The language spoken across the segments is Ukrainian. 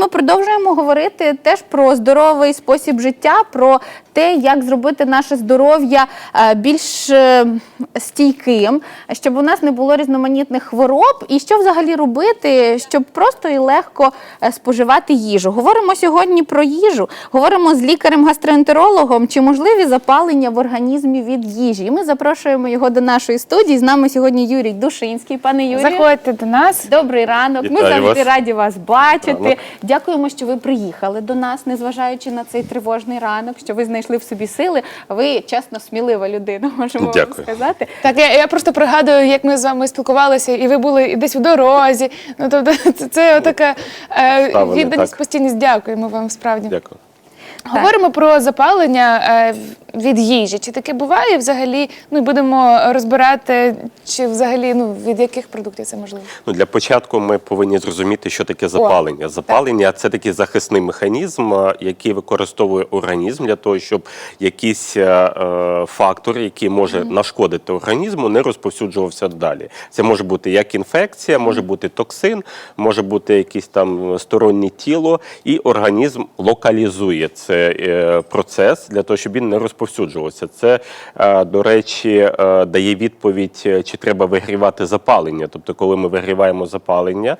ми продовжуємо говорити теж про здоровий спосіб життя, про те, як зробити наше здоров'я е, більш е, стійким, щоб у нас не було різноманітних хвороб, і що взагалі робити, щоб просто і легко е, споживати їжу. Говоримо сьогодні про їжу, говоримо з лікарем-гастроентерологом, чи можливі запалення в організмі від їжі. І ми запрошуємо його до нашої студії. З нами сьогодні Юрій Душинський. Пане Юрію. Заходьте до нас. Добрий ранок. Ми завжди вас. раді вас бачити. Ранок. Дякуємо, що ви приїхали до нас, незважаючи на цей тривожний ранок, що ви знайшли в собі сили. Ви чесно смілива людина, можемо вам сказати. Так, я, я просто пригадую, як ми з вами спілкувалися, і ви були і десь у дорозі. Ну тобто, це, це така е, відданість, так. постійність. Дякуємо вам справді. Дякую. Говоримо про запалення е, від їжі. Чи таке буває взагалі? Ну і будемо розбирати, чи взагалі ну від яких продуктів це можливо? Ну, для початку ми повинні зрозуміти, що таке запалення. Запалення це такий захисний механізм, який використовує організм для того, щоб якийсь е, е, фактор, який може нашкодити організму, не розповсюджувався далі. Це може бути як інфекція, може бути токсин, може бути якесь там стороннє тіло, і організм локалізує цей е, процес для того, щоб він не розповсюджувався. Це, е, до речі, е, дає відповідь, чи треба вигрівати запалення. Тобто, коли ми вигріваємо запалення,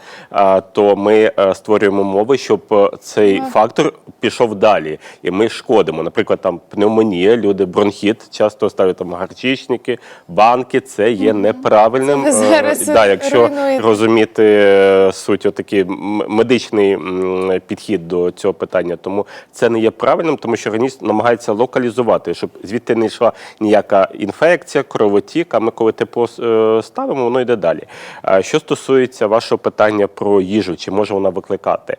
то ми створюємо умови, щоб цей фактор пішов далі, і ми шкодимо. Наприклад, там пневмонія, люди бронхіт часто ставлять там гарчичники, банки. Це є неправильним. Це зараз да, якщо руйнуєте. розуміти суть, отакий медичний підхід до цього питання. Тому це не є правильним, тому що організм намагається локалізувати, щоб звідти не йшла ніяка інфекція, кровотік. А ми коли тепло е, ставимо, воно йде далі. Що стосується вашого питання про їжу, чи може вона викликати?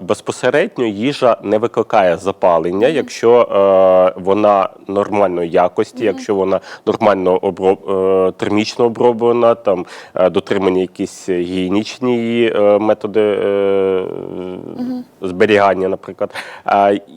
Безпосередньо їжа не викликає запалення, якщо е, вона нормальної якості, якщо вона нормально оброб, е, термічно оброблена, там дотримані якісь гігієнічні методи зберігання, наприклад.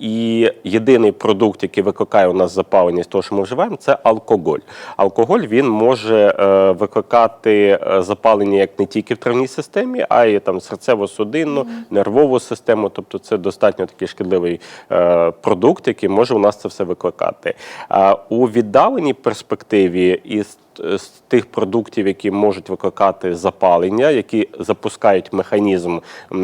І єдиний продукт, який викликає у нас запалення з того, що ми вживаємо, це алкоголь. Алкоголь він може е, викликати е, запалення як не тільки в травній системі, а й там серцево-судинну, нервову систему. Тобто це достатньо такий шкідливий е, продукт, який може у нас це все викликати. А у віддаленій перспективі із з тих продуктів, які можуть викликати запалення, які запускають механізм,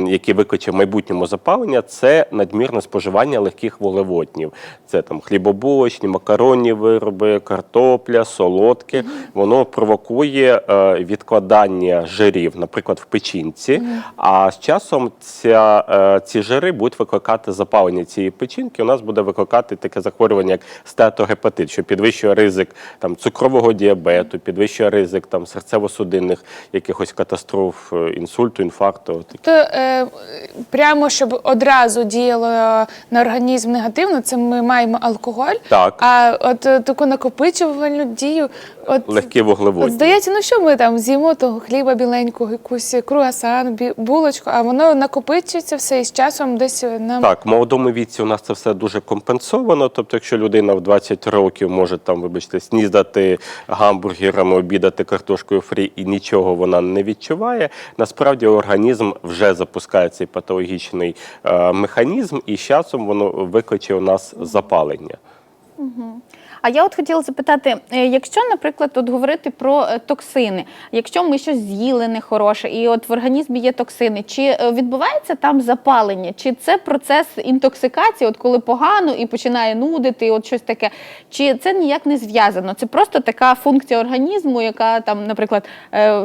який викличе в майбутньому запалення, це надмірне споживання легких вуглеводнів. Це там хлібобулочні, макаронні вироби, картопля, солодке. Воно провокує е, відкладання жирів, наприклад, в печінці. А з часом ця, е, ці жири будуть викликати запалення цієї печінки. У нас буде викликати таке захворювання, як стеатогепатит, що підвищує ризик там цукрового діабету, підвищує ризик там серцево-судинних якихось катастроф, е, інсульту, інфаркту. То е, прямо щоб одразу діяло на організм негативно, це ми маємо алкоголь. Так. А от е, таку накопичувальну дію, от Легкі От вуглеводні. здається, ну що ми там з'їмо того хліба біленького, якусь круасан, бі- булочку, а воно накопичується все і з часом десь нам Так, в молодому віці у нас це все дуже компенсовано. Тобто, якщо людина в 20 років може там, вибачте, снідати гамбургерами, обідати картошкою фрі і нічого вона не відчуває. Насправді організм вже запускає цей патологічний е, механізм, і з часом воно викличе у нас запалення. А я от хотіла запитати, е, якщо, наприклад, от говорити про е, токсини, якщо ми щось з'їли нехороше, і от в організмі є токсини, чи е, відбувається там запалення, чи це процес інтоксикації, от коли погано і починає нудити, от щось таке, чи це ніяк не зв'язано? Це просто така функція організму, яка там, наприклад,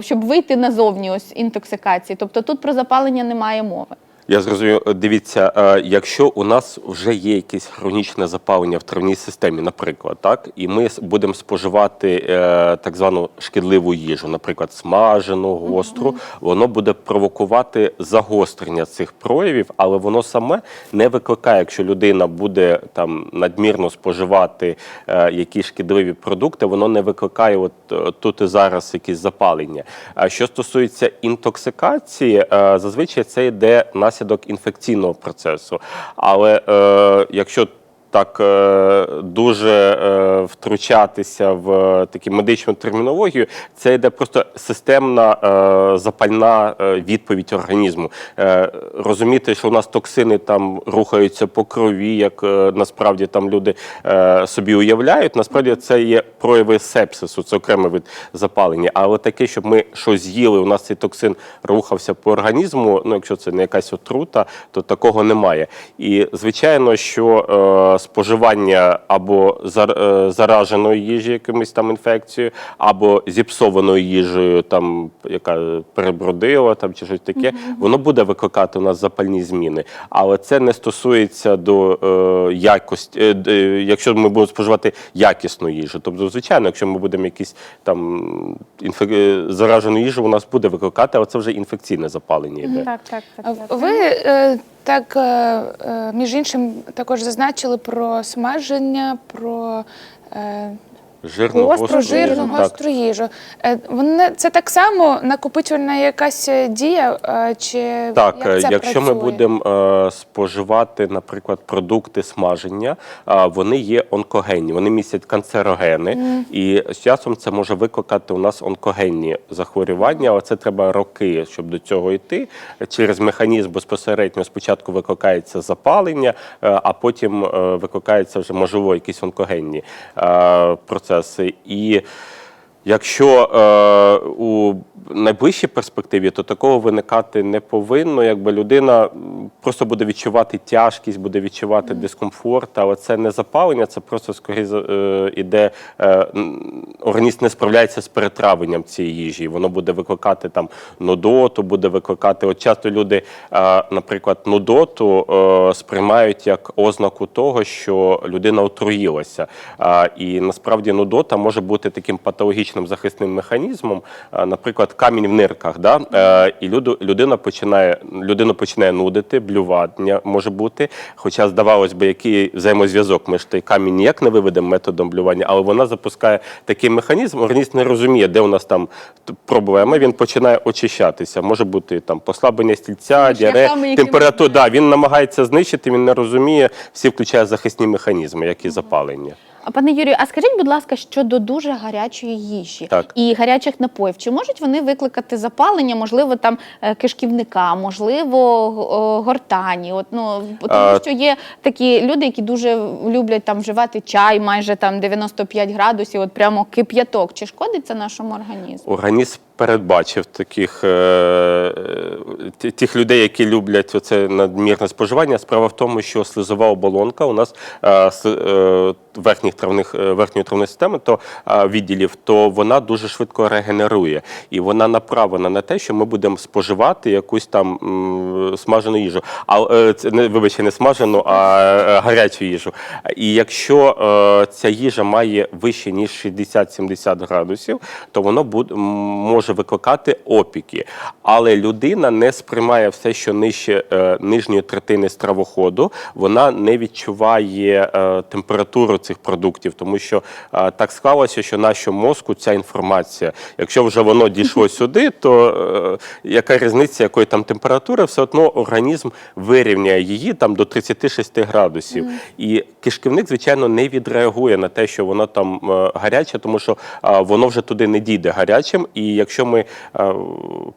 щоб вийти назовні ось інтоксикації. Тобто тут про запалення немає мови. Я зрозумів. Дивіться, е, якщо у нас вже є якесь хронічне запалення в травній системі, наприклад, так, і ми будемо споживати е, так звану шкідливу їжу, наприклад, смажену, гостру, воно буде провокувати загострення цих проявів, але воно саме не викликає, якщо людина буде там надмірно споживати е, якісь шкідливі продукти, воно не викликає от е, тут і зараз якісь запалення. А що стосується інтоксикації, е, зазвичай це йде наслідок інфекційного процесу. Але е, якщо так е, дуже е, втручатися в таку медичну термінологію. Це йде просто системна е, запальна відповідь організму. Розуміти, що у нас токсини там рухаються по крові, як насправді там люди собі уявляють. Насправді це є прояви сепсису, це окремий вид запалення. Але таке, щоб ми щось з'їли, у нас цей токсин рухався по організму. Ну, якщо це не якась отрута, то такого немає. І звичайно, що споживання або е, зараженої їжі якимось там інфекцією, або зіпсованою їжею, там яка перебродила, там чи щось таке, воно буде викликати у нас запальні зміни. Але це не стосується до е, якості, е, е, якщо ми будемо споживати якісну їжу. Тобто, звичайно, якщо ми будемо якісь там інфек... е, заражену їжу, у нас буде викликати, але це вже інфекційне запалення йде. Так, так, так. Так. Ви е, так, е, е, між іншим, також зазначили про смаження, про е, Жирну, Гостру, жирну так. гостру їжу. Е, Вони це так само накопичувальна якась дія, е, чи Так, як це якщо ми будемо е, споживати, наприклад, продукти смаження, вони є онкогенні, вони містять канцерогени, і з часом це може викликати у нас онкогенні захворювання, але це треба роки, щоб до цього йти. Через механізм безпосередньо спочатку викликається запалення, а потім викликається вже можливо якісь онкогенні е, процеси. І Якщо е, у найближчій перспективі, то такого виникати не повинно. Якби людина просто буде відчувати тяжкість, буде відчувати дискомфорт, але це не запалення, це просто скоріше е, іде е, організм не справляється з перетравленням цієї їжі. Воно буде викликати там нудоту, буде викликати. От часто люди, е, наприклад, нудоту е, сприймають як ознаку того, що людина отруїлася. А, і насправді нудота може бути таким патологічним захисним механізмом, наприклад, камінь в нирках. Да? Е, і людина починає, людину починає нудити, блювання може бути. Хоча, здавалось би, який взаємозв'язок, ми ж той камінь ніяк не виведемо методом блювання, але вона запускає такий механізм, організм не розуміє, де у нас там проблема, він починає очищатися. Може бути там послаблення стільця, діарея, які температура. Да, він намагається знищити, він не розуміє, всі включає захисні механізми, як і запалення. А пане Юрію, а скажіть, будь ласка, щодо дуже гарячої їжі Так. і гарячих напоїв, чи можуть вони викликати запалення, можливо, там е, кишківника, можливо, гортані? От ну тому, що є такі люди, які дуже люблять там вживати чай, майже там 95 градусів, от прямо кип'яток. Чи шкодить це нашому організму? Організм передбачив таких е, тих людей, які люблять оце надмірне споживання. Справа в тому, що слизова оболонка у нас е, е, верхніх травних верхньої травної системи, то відділів, то вона дуже швидко регенерує, і вона направлена на те, що ми будемо споживати якусь там смажену їжу. А це не вибачте, не смажену, а гарячу їжу. І якщо ця їжа має вище ніж 60-70 градусів, то воно буде, м, може викликати опіки. Але людина не сприймає все, що нижче е, нижньої третини стравоходу, вона не відчуває е, температуру цих продуктів, тому що е, так склалося, що нашому мозку ця інформація, якщо вже воно дійшло сюди, то яка різниця, якої там температури, все одно організм вирівняє її там до 36 градусів. І кишківник, звичайно, не відреагує на те, що воно там гаряче, тому що воно вже туди не дійде гарячим. І якщо ми е,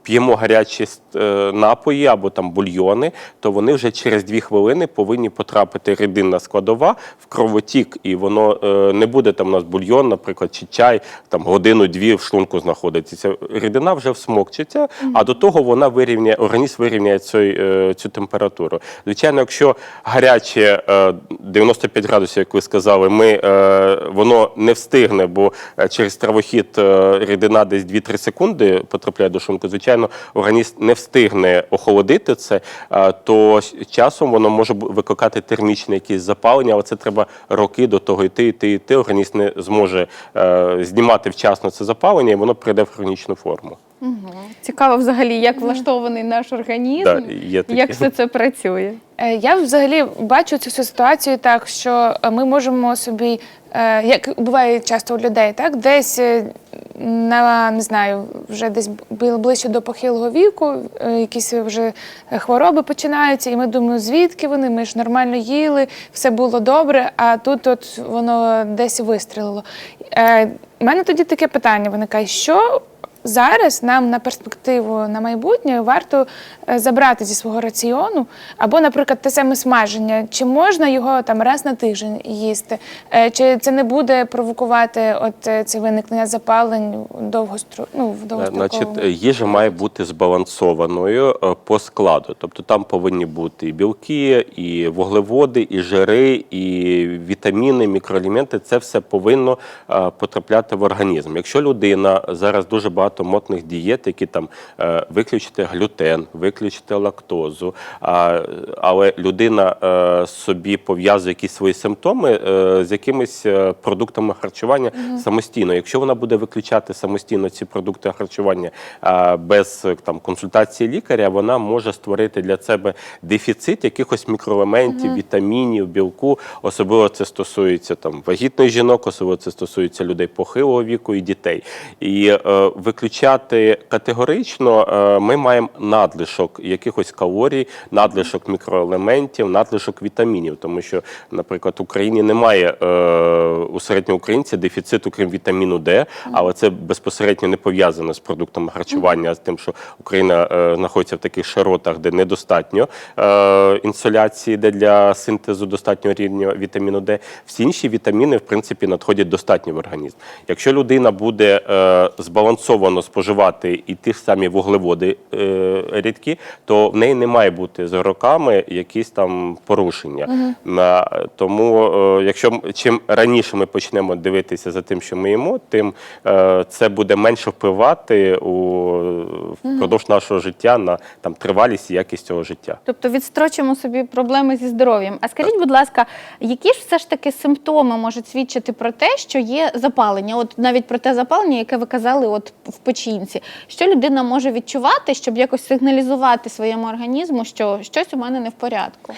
п'ємо гарячі е, напої або там бульйони, то вони вже через дві хвилини повинні потрапити рідинна складова в кровотік, і воно е, не буде там у нас бульйон, наприклад, чи чай там годину-дві в шлунку знаходиться. Рідина вже всмокчиться, а до того вона вирівняє, організм вирівняє цю, цю температуру. Звичайно, якщо гаряче е, 95 градусів, як ви сказали, ми, воно не встигне, бо через травохід рідина десь 2-3 секунди потрапляє до шлунку. Звичайно, організм не встигне охолодити це, то часом воно може викликати термічне якісь запалення, але це треба роки до того йти, йти, йти. Організм не зможе е, знімати вчасно це запалення, і воно прийде в хронічну форму. Цікаво взагалі, як влаштований наш організм, Да, є як все це працює. Е, Я взагалі бачу цю всю ситуацію так, що е, ми можемо собі, е, як буває часто у людей, так десь е, на не знаю, вже десь бли- ближче до похилого віку, е, якісь вже хвороби починаються, і ми думаємо, звідки вони? Ми ж нормально їли, все було добре, а тут от воно десь вистрілило. Е, У мене тоді таке питання виникає: що зараз нам на перспективу на майбутнє варто е, забрати зі свого раціону, або, наприклад, те саме смаження. Чи можна його там раз на тиждень їсти? Е, Чи це не буде провокувати от е, це виникнення запалень довгостру... ну, в. Значить, їжа має бути збалансованою по складу. Тобто там повинні бути і білки, і вуглеводи, і жири, і вітаміни, мікроелементи. Це все повинно потрапляти в організм. Якщо людина зараз дуже багато мотних дієт, які там е, виключити глютен, виключити лактозу, а, але людина е, собі пов'язує якісь свої симптоми е, з якимись продуктами харчування самостійно. Якщо вона буде виключати самостійно ці продукти харчування без там консультації лікаря, вона може створити для себе дефіцит якихось мікроелементів, вітамінів, білку. Особливо це стосується там вагітних жінок, особливо це стосується людей похилого віку і дітей. І е, виключати категорично е, ми маємо надлишок якихось калорій, надлишок мікроелементів, надлишок вітамінів, тому що, наприклад, в Україні немає е, у середньоукраїнця дефіциту, крім вітаміну Д, але це безпосередньо не пов'язано з продуктами харчування, з тим, що Україна е, знаходиться в таких широтах, де недостатньо інсоляції, де для синтезу достатньо рівня вітаміну Д. Всі інші вітаміни, в принципі, надходять достатньо в організм. Якщо людина буде е, збалансовано споживати і ті ж самі вуглеводи е, рідкі, то в неї не має бути з роками якісь там порушення. На, тому, е, якщо чим раніше ми почнемо дивитися за тим, що ми їмо, тим е, це буде менше впливати у впродовж нашого життя на там тривалість і якість цього життя. Тобто відстрочимо собі проблеми зі здоров'ям. А скажіть, будь ласка, які ж все ж таки симптоми можуть свідчити про те, що є запалення? От навіть про те запалення, яке ви казали, от в печінці, що людина може відчувати, щоб якось сигналізувати своєму організму, що щось у мене не в порядку?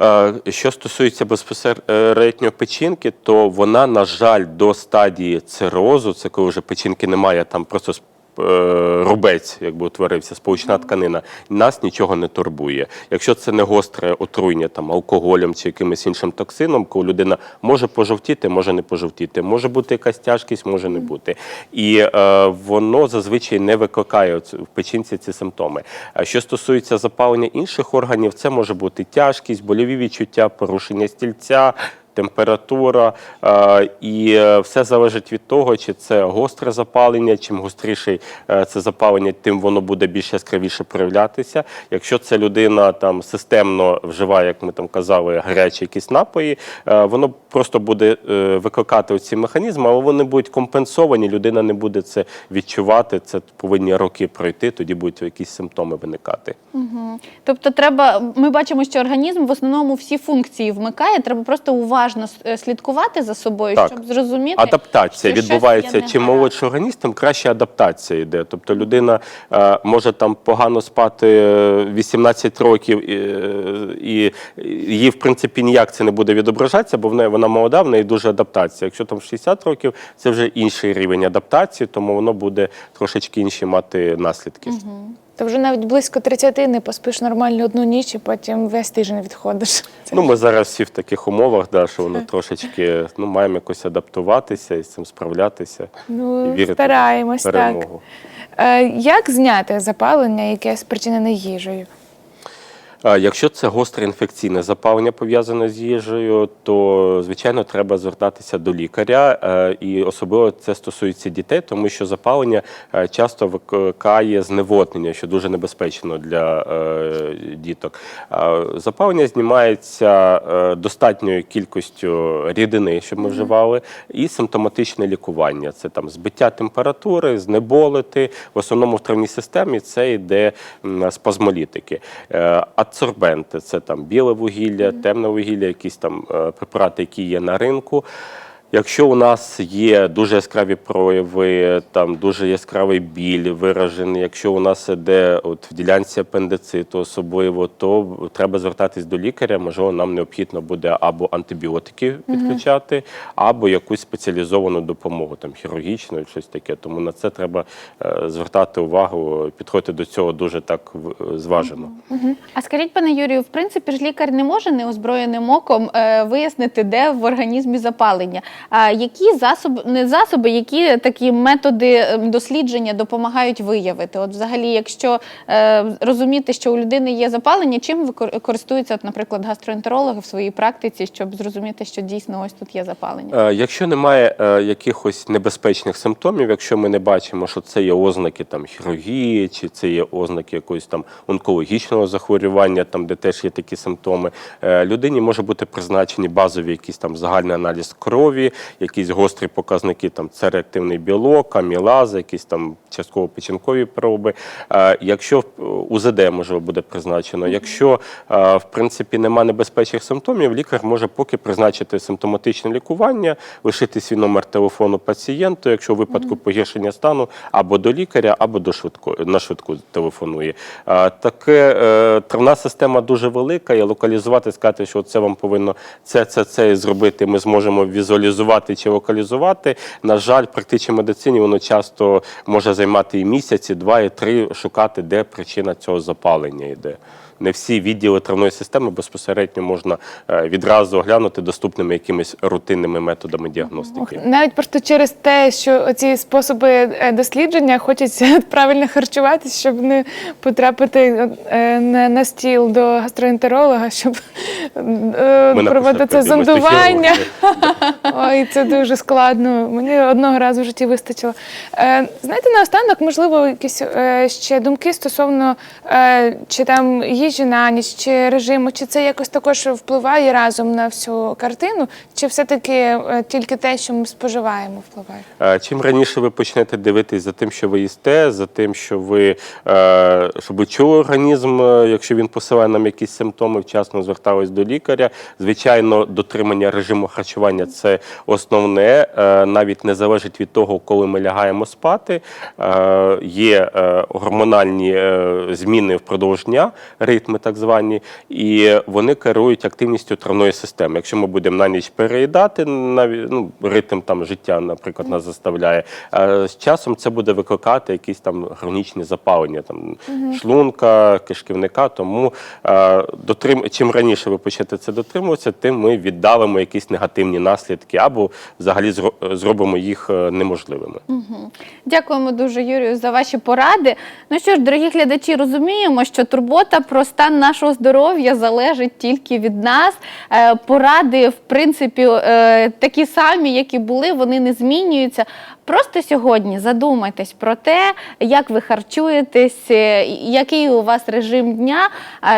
Е, Що стосується безпосередньо печінки, то вона, на жаль, до стадії цирозу, це коли вже печінки немає, там просто рубець, якби утворився, сполучна тканина, нас нічого не турбує. Якщо це не гостре отруєння там алкоголем чи якимось іншим токсином, коли людина може пожовтіти, може не пожовтіти, може бути якась тяжкість, може не бути. І е, воно зазвичай не викликає в печінці ці симптоми. Що стосується запалення інших органів, це може бути тяжкість, больові відчуття, порушення стільця. Температура і е, все залежить від того, чи це гостре запалення. Чим гостріше е, це запалення, тим воно буде більш яскравіше проявлятися. Якщо це людина там системно вживає, як ми там казали, гарячі якісь напої, е, воно просто буде викликати ці механізми, але вони будуть компенсовані. Людина не буде це відчувати. Це повинні роки пройти, тоді будуть якісь симптоми виникати. Тобто, треба, ми бачимо, що організм в основному всі функції вмикає. Треба просто уважно е, слідкувати за собою, Так. щоб зрозуміти. Адаптація що відбувається. Чим молодший організм, тим краще адаптація йде. Тобто людина е, може там погано спати е, 18 років, і, е, і їй, в принципі, ніяк це не буде відображатися, бо в неї вона молода, в неї дуже адаптація. Якщо там 60 років, це вже інший рівень адаптації, тому воно буде трошечки інші мати наслідки. То вже навіть близько 30 не поспиш нормально одну ніч і потім весь тиждень відходиш. Ну, ми зараз всі в таких умовах, да, що воно трошечки ну, маємо якось адаптуватися і з цим справлятися. Ну, і вірити стараємось, в перемогу. так. Е, як зняти запалення, яке спричинене їжею? А Якщо це гостре інфекційне запалення пов'язане з їжею, то звичайно треба звертатися до лікаря, е, і особливо це стосується дітей, тому що запалення е, часто викликає зневоднення, що дуже небезпечно для е, діток. Запалення знімається достатньою кількістю рідини, щоб ми вживали, і симптоматичне лікування. Це там збиття температури, знеболити. В основному в травній системі це йде спазмолітики. Е, Адсорбенти це там біле вугілля, темне вугілля, якісь там е, препарати, які є на ринку. Якщо у нас є дуже яскраві прояви, там дуже яскравий біль виражений, якщо у нас іде от в ділянці апендициту особливо, то треба звертатись до лікаря. Можливо, нам необхідно буде або антибіотики підключати, або якусь спеціалізовану допомогу, там хірургічну, щось таке. Тому на це треба е, звертати увагу, підходити до цього дуже так зважено. А скажіть, пане Юрію, в принципі ж лікар не може неозброєним оком е, вияснити, де в організмі запалення. Які засоби, не засоби, які такі методи ем, дослідження допомагають виявити? От, взагалі, якщо е, розуміти, що у людини є запалення, чим користуються, от, наприклад, гастроентерологи в своїй практиці, щоб зрозуміти, що дійсно ось тут є запалення? Е, Якщо немає е, якихось небезпечних симптомів, якщо ми не бачимо, що це є ознаки там хірургії, чи це є ознаки якогось там онкологічного захворювання, там де теж є такі симптоми, людині може бути призначені базові якісь там загальний аналіз крові, якісь гострі показники, там це реактивний білок, амілаза, якісь там частково печінкові проби. Е, Якщо УЗД можливо буде призначено, якщо е, в принципі немає небезпечних симптомів, лікар може поки призначити симптоматичне лікування, лишити свій номер телефону пацієнту, якщо в випадку погіршення стану, або до лікаря, або до швидко на швидку телефонує. Е, Таке травна система дуже велика, і локалізувати, сказати, що це вам повинно це, це, це зробити. Ми зможемо візуалізувати чи локалізувати. На жаль, в практичній медицині воно часто може займати і місяць, і два, і три шукати, де причина цього запалення йде. Не всі відділи травної системи безпосередньо можна е, відразу оглянути доступними якимись рутинними методами діагностики. Навіть просто через те, що ці способи е, дослідження хочеться правильно харчуватися, щоб не потрапити е, на, на стіл до гастроентеролога, щоб Ми проводити зондування. Ой, це дуже складно. Мені одного разу в житті вистачило. Знаєте, наостанок, можливо, якісь е, ще думки стосовно е, чи там їжі на ніч, чи режиму, чи це якось також впливає разом на всю картину, чи все-таки е, тільки те, що ми споживаємо, впливає? Е, Чим раніше ви почнете дивитись за тим, що ви їсте, за тим, що ви е, щоб чули організм, е, якщо він посилає нам якісь симптоми, вчасно звертались до лікаря. Звичайно, дотримання режиму харчування це основне, е, навіть не залежить від того, коли ми лягаємо спати. Е, Є е, гормональні е, зміни впродовж дня, ритми так звані, і вони керують активністю травної системи. Якщо ми будемо на ніч переїдати, навіть ну, ритм там життя, наприклад, нас заставляє. З часом це буде викликати якісь там хронічні запалення, там шлунка, кишківника. Тому дотрим... чим раніше ви почнете це дотримуватися, тим ми віддалимо якісь негативні наслідки або взагалі зробимо їх неможливими. Дякуємо дуже, Юрію, за ваші поради. Ну що ж, дорогі глядачі, розуміємо, що турбота про стан нашого здоров'я залежить тільки від нас. Е, Поради, в принципі, е, такі самі, які були, вони не змінюються. Просто сьогодні задумайтесь про те, як ви харчуєтесь, е, який у вас режим дня,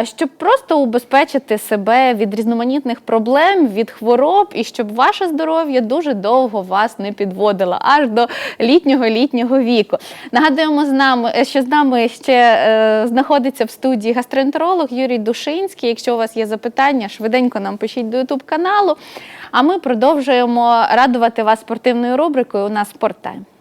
е, щоб просто убезпечити себе від різноманітних проблем, від хвороб, і щоб ваше здоров'я дуже довго вас не підводило, аж до літнього літнього віку. Нагадуємо з нами, е, що з нами ще знаходиться в студії гастроентеролог Юрій Душинський. Якщо у вас є запитання, швиденько нам пишіть до Ютуб каналу. А ми продовжуємо радувати вас спортивною рубрикою. У нас time.